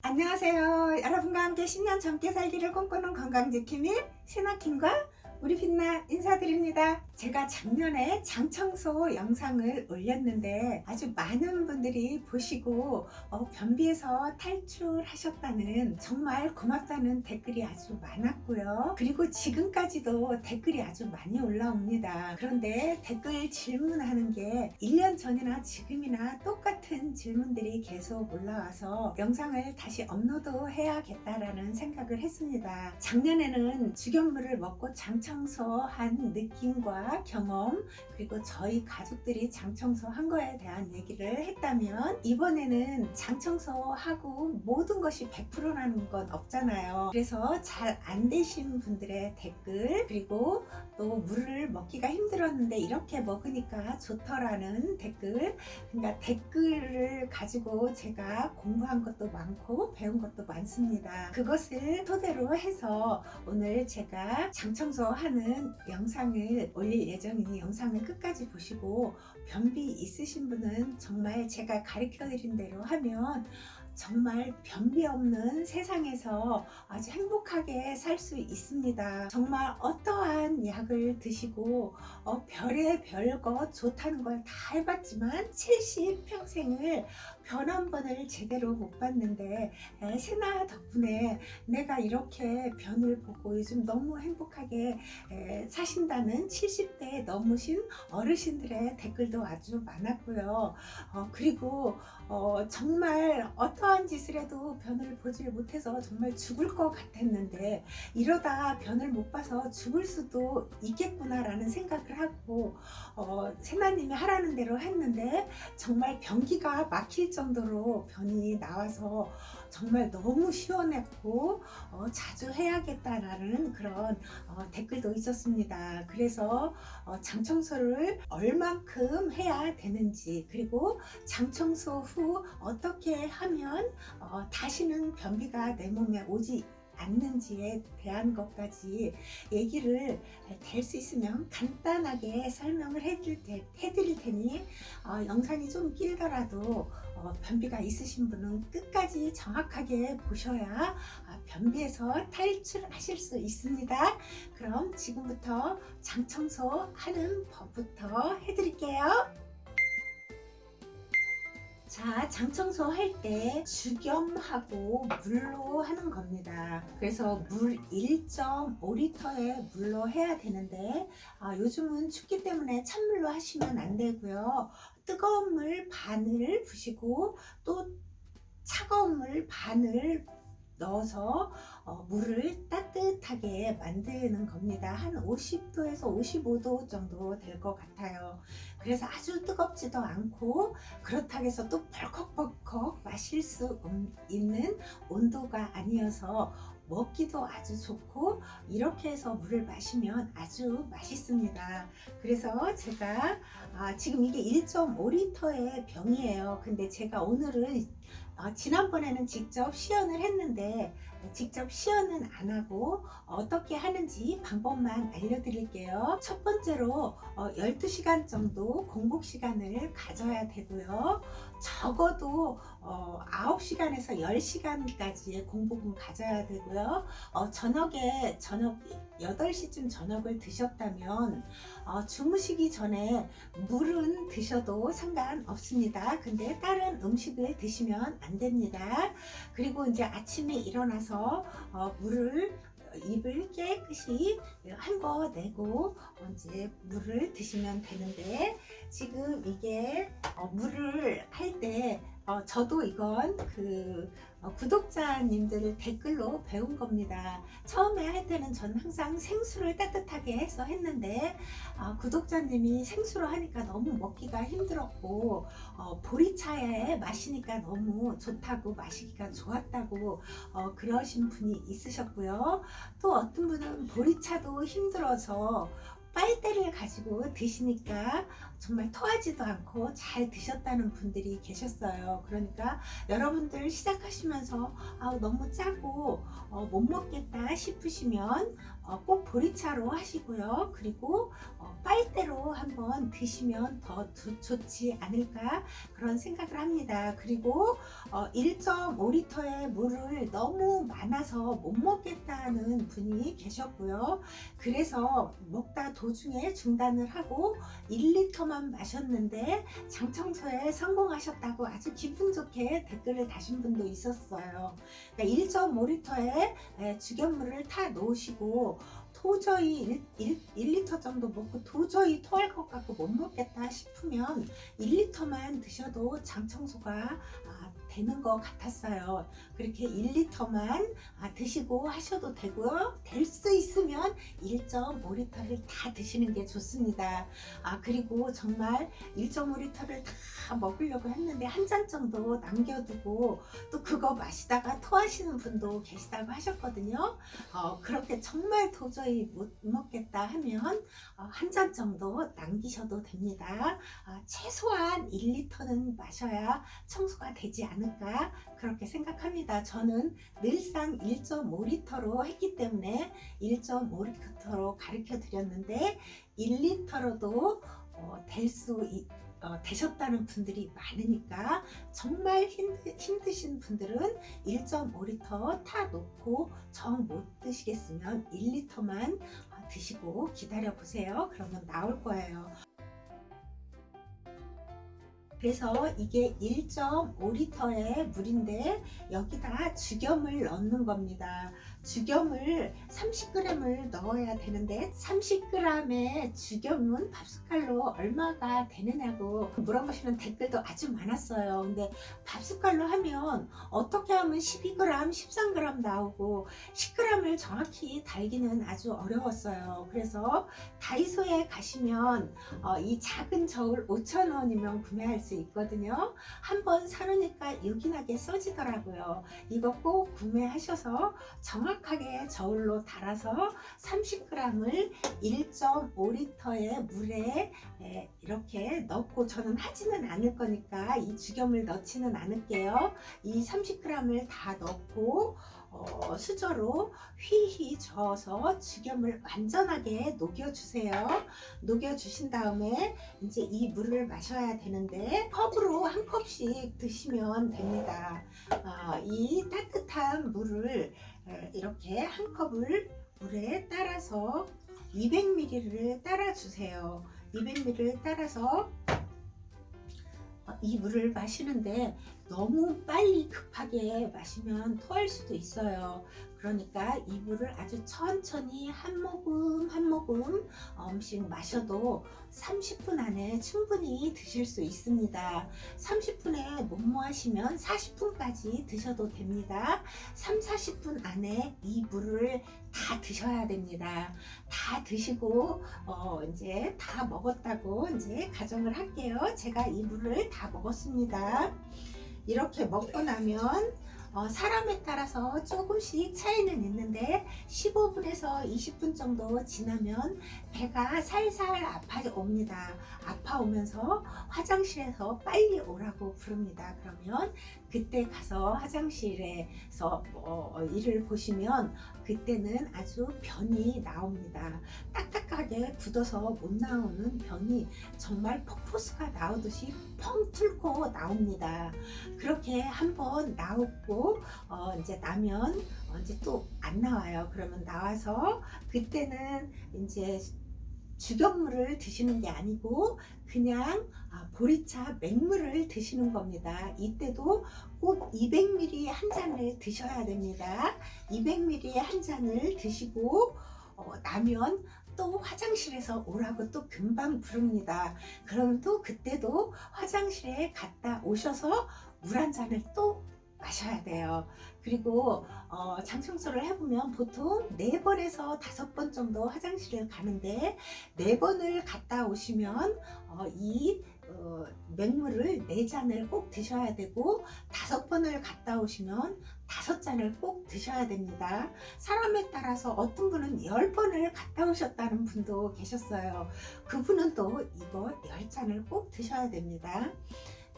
안녕하세요. 여러분과 함께 10년 젊게 살기를 꿈꾸는 건강지킴이 세나킴과 우리 빛나 인사드립니다. 제가 작년에 장청소 영상을 올렸는데 아주 많은 분들이 보시고 어, 변비에서 탈출하셨다는 정말 고맙다는 댓글이 아주 많았고요. 그리고 지금까지도 댓글이 아주 많이 올라옵니다. 그런데 댓글 질문하는 게 1년 전이나 지금이나 똑같은 질문들이 계속 올라와서 영상을 다시 업로드 해야겠다라는 생각을 했습니다. 작년에는 죽연물을 먹고 장청 소한 느낌과 경험 그리고 저희 가족들이 장청소 한 거에 대한 얘기를 했다면 이번에는 장청소하고 모든 것이 100%라는 건 없잖아요. 그래서 잘 안 되신 분들의 댓글 그리고 또 물을 먹기가 힘들었는데 이렇게 먹으니까 좋더라는 댓글 그러니까 댓글을 가지고 제가 공부한 것도 많고 배운 것도 많습니다. 그것을 토대로 해서 오늘 제가 장청소 하는 영상을 올릴 예정이니 영상을 끝까지 보시고 변비 있으신 분은 정말 제가 가르쳐 드린 대로 하면 정말 변비 없는 세상에서 아주 행복하게 살 수 있습니다. 정말 어떠한 약을 드시고 어, 별의 별것 좋다는 걸 다 해봤지만 70평생을 변 한 번을 제대로 못 봤는데 에, 세나 덕분에 내가 이렇게 변을 보고 요즘 너무 행복하게 에, 사신다는 70대 넘으신 어르신들의 댓글도 아주 많았고요. 어, 그리고 어, 정말 어떠한 짓을 해도 변을 보질 못해서 정말 죽을 것 같았는데 이러다 변을 못 봐서 죽을 수도 있겠구나라는 생각을 하고 어, 세나님이 하라는 대로 했는데 정말 변기가 막힐 정도로 변이 나와서 정말 너무 시원했고 어, 자주 해야겠다라는 그런 어, 댓글도 있었습니다. 그래서 어, 장청소를 얼만큼 해야 되는지 그리고 장청소 후 어떻게 하면 어, 다시는 변비가 내 몸에 오지 않는지에 대한 것까지 얘기를 될 수 있으면 간단하게 설명을 해드릴, 테, 해드릴 테니 어, 영상이 좀 길더라도 어, 변비가 있으신 분은 끝까지 정확하게 보셔야 아, 변비에서 탈출하실 수 있습니다. 그럼 지금부터 장 청소 하는 법부터 해드릴게요. 자, 장청소 할때 죽염하고 물로 하는 겁니다. 그래서 물 1.5리터의 물로 해야 되는데 아, 요즘은 춥기 때문에 찬물로 하시면 안 되고요. 뜨거운 물 반을 부시고 또 차가운 물 반을 넣어서 어, 물을 따뜻하게 만드는 겁니다. 한 50도에서 55도 정도 될 것 같아요. 그래서 아주 뜨겁지도 않고 그렇다고 해서 또 벌컥벌컥 마실 수 음- 있는 온도가 아니어서 먹기도 아주 좋고 이렇게 해서 물을 마시면 아주 맛있습니다. 그래서 제가 아, 지금 이게 1.5리터의 병이에요. 근데 제가 오늘은 어, 지난번에는 직접 시연을 했는데 직접 시연은 안 하고 어떻게 하는지 방법만 알려드릴게요. 첫 번째로 어, 12시간 정도 공복 시간을 가져야 되고요. 적어도 어, 9시간에서 10시간까지의 공복은 가져야 되고요. 어, 저녁에 저녁 8시쯤 저녁을 드셨다면 어, 주무시기 전에 물은 드셔도 상관없습니다. 근데 다른 음식을 드시면 안 됩니다. 그리고 이제 아침에 일어나서 어, 물을 입을 깨끗이 한거 내고 어, 이제 물을 드시면 되는데 지금 이게 어, 물을 할때 어, 저도 이건 그 어, 구독자님들 댓글로 배운 겁니다. 처음에 할 때는 전 항상 생수를 따뜻하게 해서 했는데 아, 구독자님이 생수로 하니까 너무 먹기가 힘들었고 어, 보리차에 마시니까 너무 좋다고 마시기가 좋았다고 어, 그러신 분이 있으셨고요. 또 어떤 분은 보리차도 힘들어서 빨대를 가지고 드시니까 정말 토하지도 않고 잘 드셨다는 분들이 계셨어요. 그러니까 여러분들 시작하시면서 아, 너무 짜고 어, 못 먹겠다 싶으시면 어, 꼭 보리차로 하시고요. 그리고 어, 빨대로 한번 드시면 더 두- 좋지 않을까 그런 생각을 합니다. 그리고 어, 1.5리터의 물을 너무 많아서 못 먹겠다는 분이 계셨고요. 그래서 먹다 도중에 중단을 하고 1리터 만 마셨는데 장 청소에 성공하셨다고 아주 기분 좋게 댓글을 다신 분도 있었어요. 그러니까 1.5리터의 죽연물을 타 놓으시고 도저히 1, 1, 1리터 정도 먹고 도저히 토할 것 같고 못 먹겠다 싶으면 1리터만 드셔도 장 청소가 아, 되는 것 같았어요. 그렇게 1리터만 아, 드시고 하셔도 되고요. 될 수 있으면 1.5리터를 다 드시는 게 좋습니다. 아, 그리고 정말 1.5리터를 다 먹으려고 했는데 한 잔 정도 남겨두고 또 그거 마시다가 토하시는 분도 계시다고 하셨거든요. 어, 그렇게 정말 도저히 못 먹겠다 하면 어, 한잔 정도 남기셔도 됩니다. 아, 최소한 1리터는 마셔야 청소가 되지 않 을까 그렇게 생각합니다. 저는 늘상 1.5리터로 했기 때문에 1.5리터로 가르쳐 드렸는데 1리터로도 어, 될수 어, 되셨다는 분들이 많으니까 정말 힘드, 힘드신 분들은 1.5리터 타 놓고 정 못 드시겠으면 1리터만 어, 드시고 기다려 보세요. 그러면 나올 거예요. 그래서 이게 1.5리터의 물인데 여기다 죽염을 넣는 겁니다. 죽염을 30g을 넣어야 되는데 30g의 죽염은 밥숟갈로 얼마가 되느냐고 물어보시는 댓글도 아주 많았어요. 근데 밥숟갈로 하면 어떻게 하면 12g, 13g 나오고 10g을 정확히 달기는 아주 어려웠어요. 그래서 다이소에 가시면 어, 이 작은 저울 5,000원이면 구매할 수 있거든요. 한번 사놓으니까 요긴하게 써지더라고요. 이거 꼭 구매하셔서 정확하게 저울로 달아서 30g을 1.5리터의 물에 에, 이렇게 넣고 저는 하지는 않을 거니까 이 죽염을 넣지는 않을게요. 이 30g을 다 넣고 어, 수저로 휘휘 저어서 죽염을 완전하게 녹여주세요. 녹여주신 다음에 이제 이 물을 마셔야 되는데 컵으로 한 컵씩 드시면 됩니다. 아, 이 따뜻한 물을 에, 이렇게 한 컵을 물에 따라서 200ml를 따라 주세요. 200ml를 따라서 어, 이 물을 마시는데 너무 빨리 급하게 마시면 토할 수도 있어요. 그러니까 이 물을 아주 천천히 한 모금 한 모금 엄씩 마셔도 30분 안에 충분히 드실 수 있습니다. 30분에 못 모하시면 40분까지 드셔도 됩니다. 3, 40분 안에 이 물을 다 드셔야 됩니다. 다 드시고 어 이제 다 먹었다고 이제 가정을 할게요. 제가 이 물을 다 먹었습니다. 이렇게 먹고 나면 어, 사람에 따라서 조금씩 차이는 있는데 15분에서 20분 정도 지나면 배가 살살 아파옵니다. 아파오면서 화장실에서 빨리 오라고 부릅니다. 그러면 그때 가서 화장실에서 어, 일을 보시면 그때는 아주 변이 나옵니다. 딱딱하게 굳어서 못 나오는 변이 정말 폭포수가 나오듯이 펑 뚫고 나옵니다. 그렇게 한번 나오고 어, 이제 나면 어, 이제 또 안 나와요. 그러면 나와서 그때는 이제 죽연물을 드시는 게 아니고 그냥 아, 보리차 맹물을 드시는 겁니다. 이때도 꼭 200ml 한 잔을 드셔야 됩니다. 200ml 한 잔을 드시고 어, 나면 또 화장실에서 오라고 또 금방 부릅니다. 그러면 또 그때도 화장실에 갔다 오셔서 물 한 잔을 또 마셔야 돼요. 그리고 어, 장 청소를 해보면 보통 네 번에서 다섯 번 정도 화장실을 가는데 네 번을 갔다 오시면 어, 이 어, 맹물을 네 잔을 꼭 드셔야 되고 다섯 번을 갔다 오시면 다섯 잔을 꼭 드셔야 됩니다. 사람에 따라서 어떤 분은 열 번을 갔다 오셨다는 분도 계셨어요. 그분은 또 이거 열 잔을 꼭 드셔야 됩니다.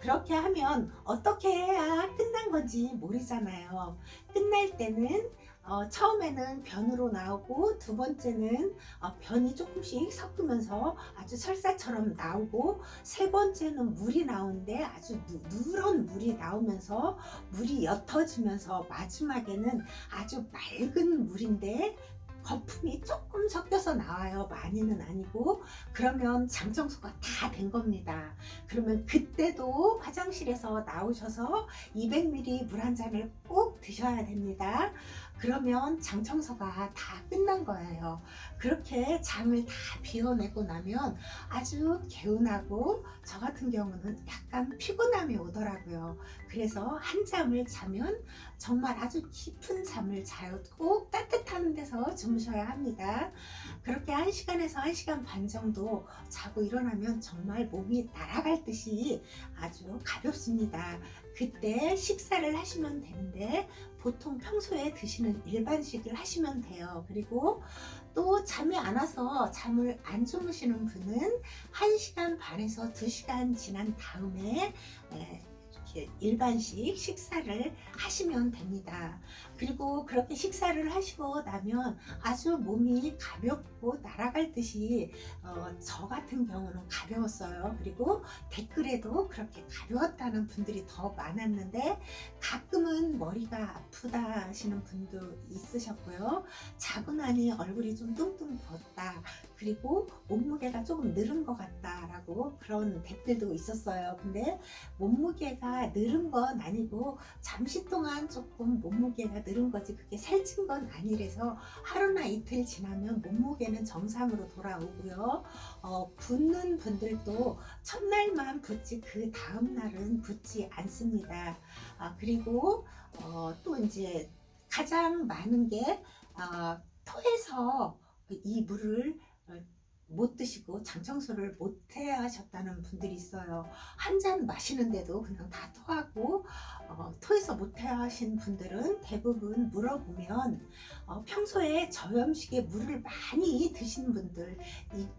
그렇게 하면 어떻게 해야 끝난 건지 모르잖아요. 끝날 때는 어, 처음에는 변으로 나오고 두 번째는 어, 변이 조금씩 섞으면서 아주 설사처럼 나오고 세 번째는 물이 나오는데 아주 누, 누런 물이 나오면서 물이 옅어지면서 마지막에는 아주 맑은 물인데 거품이 조금 섞여서 나와요. 많이는 아니고 그러면 장청소가 다 된 겁니다. 그러면 그때도 화장실에서 나오셔서 200ml 물 한 잔을 꼭 드셔야 됩니다. 그러면 장청소가 다 끝난 거예요. 그렇게 잠을 다 비워내고 나면 아주 개운하고 저 같은 경우는 약간 피곤함이 오더라고요. 그래서 한 잠을 자면 정말 아주 깊은 잠을 자요. 꼭 따뜻한 데서 주무셔야 합니다. 그렇게 1시간에서 1시간 반 정도 자고 일어나면 정말 몸이 날아갈 듯이 아주 가볍습니다. 그때 식사를 하시면 되는데 보통 평소에 드시는 일반식을 하시면 돼요. 그리고 또 잠이 안 와서 잠을 안 주무시는 분은 1시간 반에서 2시간 지난 다음에 일반식 식사를 하시면 됩니다. 그리고 그렇게 식사를 하시고 나면 아주 몸이 가볍고 날아갈 듯이 어, 저 같은 경우는 가벼웠어요. 그리고 댓글에도 그렇게 가벼웠다는 분들이 더 많았는데 가끔은 머리가 아프다 하시는 분도 있으셨고요. 자고 나니 얼굴이 좀 뚱뚱 부었다. 그리고 몸무게가 조금 늘은 것 같다라고 그런 댓글도 있었어요. 근데 몸무게가 늘은 건 아니고 잠시 동안 조금 몸무게가 늘은 거지 그게 살찐 건 아니래서 하루나 이틀 지나면 몸무게는 정상으로 돌아오고요. 어, 붓는 분들도 첫날만 붓지 그 다음 날은 붓지 않습니다. 아, 그리고 어, 또 이제 가장 많은 게 아, 토해서 이 물을 어, 못 드시고 장 청소를 못 해 하셨다는 분들이 있어요. 한 잔 마시는데도 그냥 다 토하고 어, 토해서 못해 하신 분들은 대부분 물어보면 어, 평소에 저염식에 물을 많이 드신 분들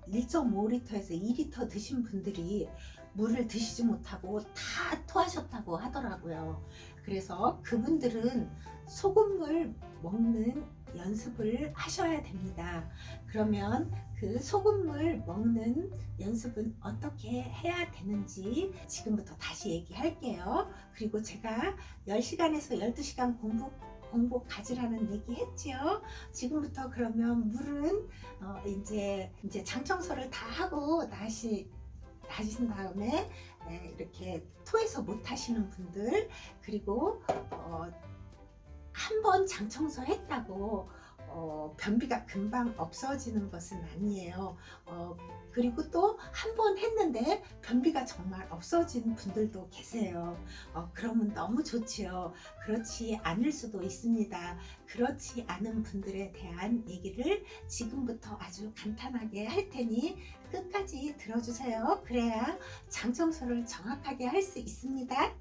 1.5리터에서 2리터 드신 분들이 물을 드시지 못하고 다 토하셨다고 하더라고요. 그래서 그분들은 소금물 먹는 연습을 하셔야 됩니다. 그러면 그 소금물 먹는 연습은 어떻게 해야 되는지 지금부터 다시 얘기할게요. 그리고 제가 10시간에서 12시간 공부 공복 가지라는 얘기 했죠. 지금부터 그러면 물은 어 이제 이제 장청소를 다 하고 다시 다신 다음에 에, 이렇게 토해서 못 하시는 분들 그리고 어, 한 번 장청소 했다고 어, 변비가 금방 없어지는 것은 아니에요. 어, 그리고 또 한 번 했는데 변비가 정말 없어진 분들도 계세요. 어, 그러면 너무 좋지요. 그렇지 않을 수도 있습니다. 그렇지 않은 분들에 대한 얘기를 지금부터 아주 간단하게 할 테니 끝까지 들어주세요. 그래야 장청소를 정확하게 할 수 있습니다.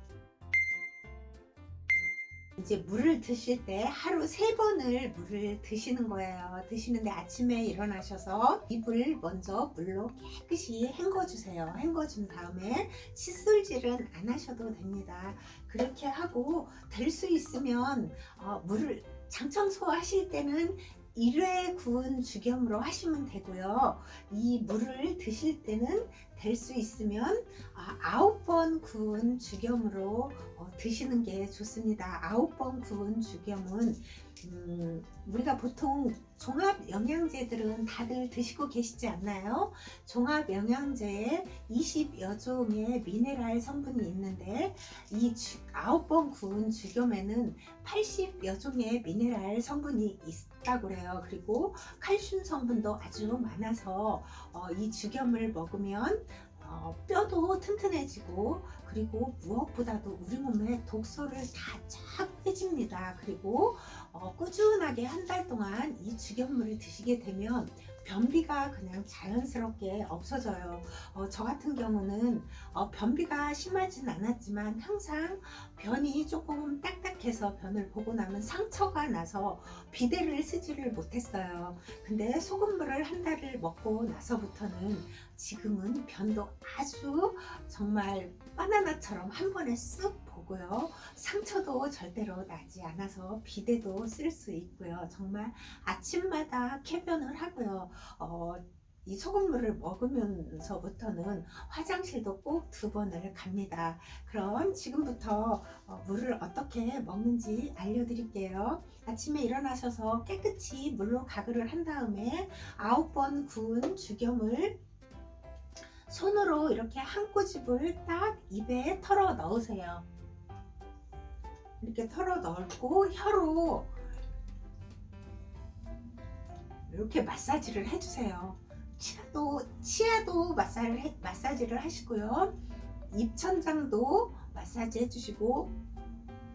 이제 물을 드실 때 하루 세 번을 물을 드시는 거예요. 드시는데 아침에 일어나셔서 입을 먼저 물로 깨끗이 헹궈 주세요. 헹궈 준 다음에 칫솔질은 안 하셔도 됩니다. 그렇게 하고 될 수 있으면 어, 물을 장청소 하실 때는 1회 구운 죽염으로 하시면 되고요. 이 물을 드실 때는 될 수 있으면 아, 9번 구운 죽염으로 어, 드시는 게 좋습니다. 9번 구운 죽염은 음, 우리가 보통 종합 영양제들은 다들 드시고 계시지 않나요? 종합 영양제에 20여 종의 미네랄 성분이 있는데 이 주, 9번 구운 죽염에는 80여 종의 미네랄 성분이 있다고 그래요. 그리고 칼슘 성분도 아주 많아서 어, 이 죽염을 먹으면 어, 뼈도 튼튼해지고 그리고 무엇보다도 우리 몸에 독소를 다쫙 빼집니다. 그리고 어, 꾸준하게 한 달 동안 이 죽연물을 드시게 되면 변비가 그냥 자연스럽게 없어져요. 어, 저 같은 경우는 어, 변비가 심하진 않았지만 항상 변이 조금 딱딱해서 변을 보고 나면 상처가 나서 비데를 쓰지를 못했어요. 근데 소금물을 한 달을 먹고 나서부터는 지금은 변도 아주 정말 바나나처럼 한 번에 쓱 보고요. 상처도 절대로 나지 않아서 비데도 쓸 수 있고요. 정말 아침마다 쾌변을 하고요. 어, 이 소금물을 먹으면서부터는 화장실도 꼭 두 번을 갑니다. 그럼 지금부터 어, 물을 어떻게 먹는지 알려드릴게요. 아침에 일어나셔서 깨끗이 물로 가글을 한 다음에 아홉 번 구운 죽염을 손으로 이렇게 한 꼬집을 딱 입에 털어 넣으세요. 이렇게 털어 넣고 혀로 이렇게 마사지를 해주세요. 치아도 치아도 마사를 해, 마사지를 하시고요. 입천장도 마사지 해주시고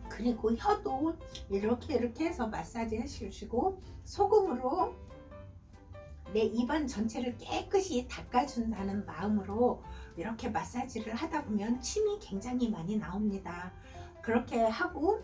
그리고 혀도 이렇게 이렇게 해서 마사지 해주시고 소금으로 내 입안 전체를 깨끗이 닦아준다는 마음으로 이렇게 마사지를 하다 보면 침이 굉장히 많이 나옵니다. 그렇게 하고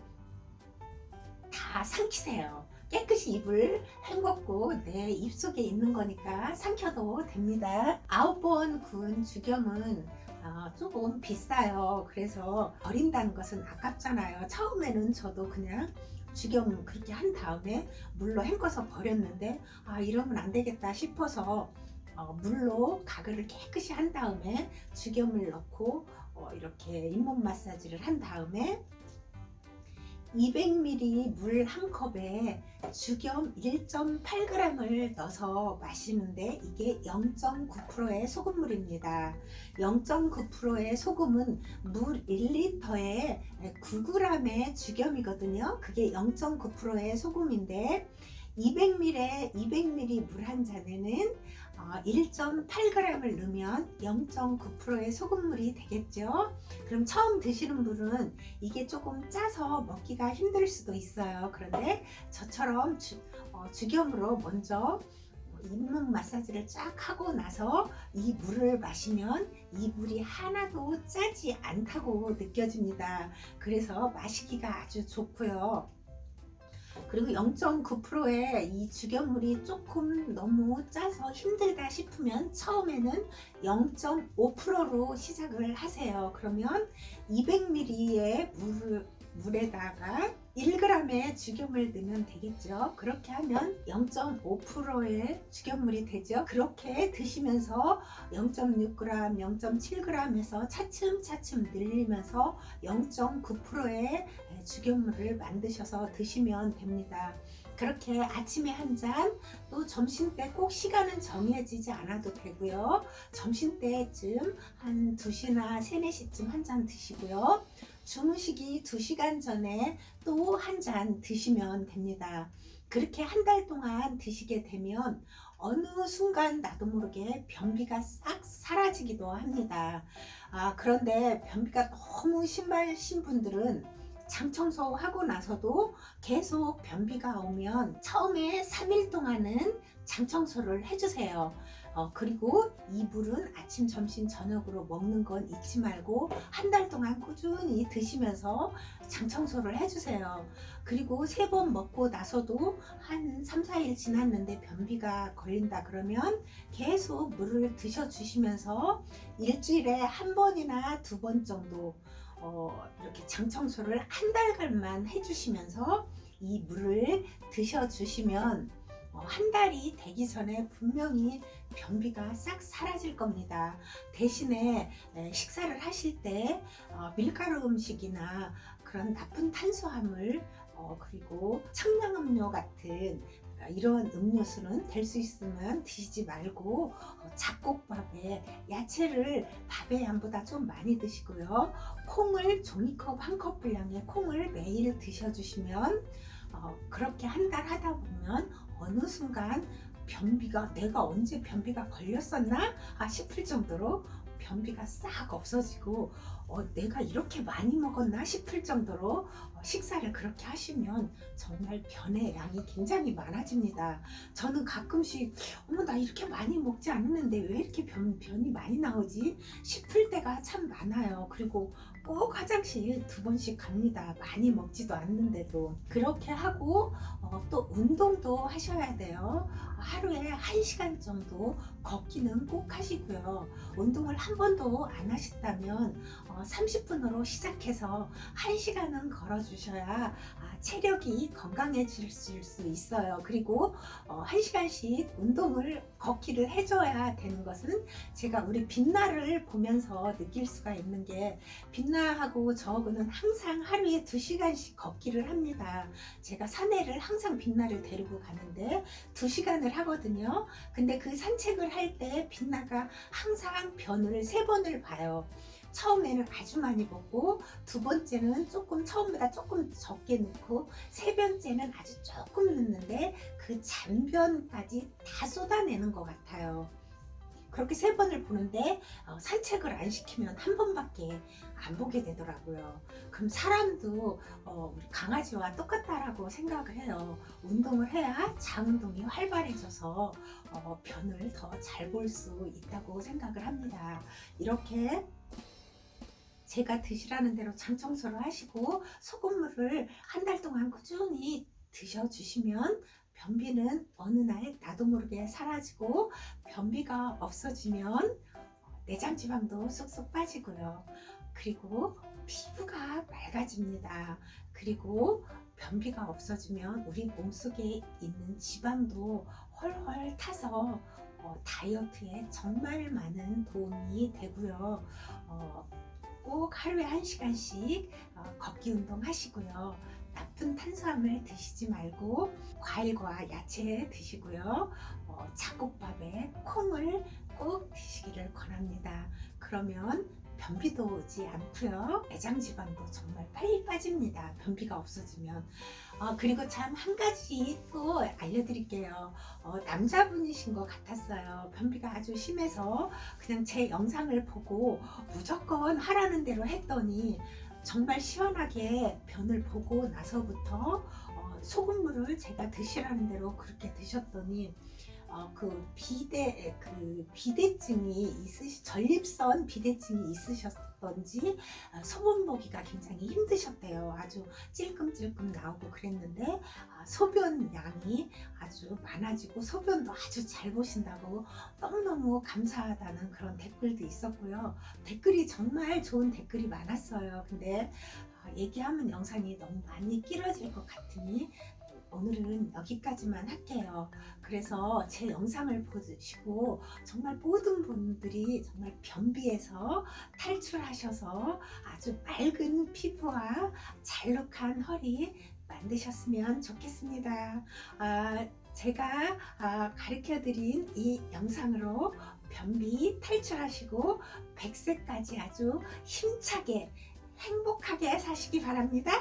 다 삼키세요. 깨끗이 입을 헹궜고 내 입속에 있는 거니까 삼켜도 됩니다. 아홉 번 구운 죽염은 어, 조금 비싸요. 그래서 버린다는 것은 아깝잖아요. 처음에는 저도 그냥 죽염 그렇게 한 다음에 물로 헹궈서 버렸는데 아 이러면 안 되겠다 싶어서 어, 물로 가글을 깨끗이 한 다음에 죽염을 넣고 어, 이렇게 잇몸 마사지를 한 다음에 200ml 물 한 컵에 죽염 1.8g을 넣어서 마시는데 이게 0.9%의 소금물입니다. 0.9%의 소금은 물 1리터에 9g의 죽염이거든요. 그게 0.9%의 소금인데 200ml에 200ml 물 한 잔에는 1.8g을 넣으면 0.9%의 소금물이 되겠죠. 그럼 처음 드시는 분은 이게 조금 짜서 먹기가 힘들 수도 있어요. 그런데 저처럼 주, 어, 죽염으로 먼저 잇몸 마사지를 쫙 하고 나서 이 물을 마시면 이 물이 하나도 짜지 않다고 느껴집니다. 그래서 마시기가 아주 좋고요. 그리고 0.9%의 이 죽염물이 조금 너무 짜서 힘들다 싶으면 처음에는 0.5%로 시작을 하세요. 그러면 200ml의 물, 물에다가 1g의 죽염을 넣으면 되겠죠. 그렇게 하면 0.5%의 죽염물이 되죠. 그렇게 드시면서 0.6g, 0.7g 해서 차츰차츰 늘리면서 0.9%의 죽염물을 만드셔서 드시면 됩니다. 그렇게 아침에 한 잔, 또 점심 때 꼭 시간은 정해지지 않아도 되고요. 점심 때쯤 한 2시나 3, 4시쯤 한 잔 드시고요. 주무시기 2시간 전에 또 한 잔 드시면 됩니다. 그렇게 한 달 동안 드시게 되면 어느 순간 나도 모르게 변비가 싹 사라지기도 합니다. 아, 그런데 변비가 너무 심하신 분들은 장 청소하고 나서도 계속 변비가 오면 처음에 3일 동안은 장 청소를 해주세요. 어, 그리고 이 물은 아침, 점심, 저녁으로 먹는 건 잊지 말고 한 달 동안 꾸준히 드시면서 장 청소를 해주세요. 그리고 세 번 먹고 나서도 한 3, 4일 지났는데 변비가 걸린다 그러면 계속 물을 드셔주시면서 일주일에 한 번이나 두 번 정도 어, 이렇게 장 청소를 한 달간만 해주시면서 이 물을 드셔주시면 어, 한 달이 되기 전에 분명히 변비가 싹 사라질 겁니다. 대신에 에, 식사를 하실 때 어, 밀가루 음식이나 그런 나쁜 탄수화물 어, 그리고 청량음료 같은 어, 이런 음료수는 될 수 있으면 드시지 말고 어, 잡곡밥에 야채를 밥에 양보다 좀 많이 드시고요. 콩을 종이컵 한 컵 분량의 콩을 매일 드셔주시면 어, 그렇게 한 달 하다 보면 어느 순간 변비가 내가 언제 변비가 걸렸었나 아 싶을 정도로 변비가 싹 없어지고 어, 내가 이렇게 많이 먹었나 싶을 정도로 어, 식사를 그렇게 하시면 정말 변의 양이 굉장히 많아집니다. 저는 가끔씩 어머 나 이렇게 많이 먹지 않았는데 왜 이렇게 변, 변이 많이 나오지 싶을 때가 참 많아요. 그리고 꼭 화장실 두 번씩 갑니다. 많이 먹지도 않는데도 그렇게 하고 어, 또 운동도 하셔야 돼요. 하루에 1시간 정도 걷기는 꼭 하시고요. 운동을 한 번도 안 하셨다면 어, 30분으로 시작해서 1시간은 걸어주셔야 아, 체력이 건강해질 수 있어요. 그리고 어, 1시간씩 운동을 걷기를 해줘야 되는 것은 제가 우리 빛나를 보면서 느낄 수가 있는 게 빛나하고 저하고는 항상 하루에 2시간씩 걷기를 합니다. 제가 산에를 항상 빛나를 데리고 가는데 2시간을 하거든요. 근데 그 산책을 할 때 빛나가 항상 변을 세 번을 봐요. 처음에는 아주 많이 보고 두 번째는 조금 처음보다 조금 적게 넣고 세 번째는 아주 조금 넣는데 그 잔변까지 다 쏟아내는 것 같아요. 그렇게 세 번을 보는데 어, 산책을 안 시키면 한 번밖에 안 보게 되더라고요. 그럼 사람도 어, 우리 강아지와 똑같다라고 생각을 해요. 운동을 해야 장 운동이 활발해져서 어, 변을 더 잘 볼 수 있다고 생각을 합니다. 이렇게 제가 드시라는 대로 장 청소를 하시고 소금물을 한 달 동안 꾸준히 드셔주시면 변비는 어느 날 나도 모르게 사라지고 변비가 없어지면 내장 지방도 쏙쏙 빠지고요. 그리고 피부가 맑아집니다. 그리고 변비가 없어지면 우리 몸속에 있는 지방도 헐헐 타서 어, 다이어트에 정말 많은 도움이 되고요. 어, 꼭 하루에 한 시간씩 어, 걷기 운동 하시고요. 나쁜 탄수화물 드시지 말고 과일과 야채 드시고요. 어, 잡곡밥에 콩을 꼭 드시기를 권합니다. 그러면 변비도 오지 않고요. 내장 지방도 정말 빨리 빠집니다. 변비가 없어지면. 어, 그리고 참 한 가지 또 알려드릴게요. 어, 남자분이신 것 같았어요. 변비가 아주 심해서 그냥 제 영상을 보고 무조건 하라는 대로 했더니 정말 시원하게 변을 보고 나서부터 어, 소금물을 제가 드시라는 대로 그렇게 드셨더니 어, 그 비대 그 비대증이 있으시 전립선 비대증이 있으셨던지 어, 소변 보기가 굉장히 힘드셨대요. 아주 찔끔찔끔 나오고 그랬는데 아, 소변 양이 아주 많아지고 소변도 아주 잘 보신다고 너무너무 감사하다는 그런 댓글도 있었고요. 댓글이 정말 좋은 댓글이 많았어요. 근데 아, 얘기하면 영상이 너무 많이 길어질 것 같으니 오늘은 여기까지만 할게요. 그래서 제 영상을 보시고 정말 모든 분들이 정말 변비에서 탈출하셔서 아주 맑은 피부와 잘록한 허리 만드셨으면 좋겠습니다. 아, 제가 아, 가르쳐드린 이 영상으로 변비 탈출하시고 100세까지 아주 힘차게 행복하게 사시기 바랍니다.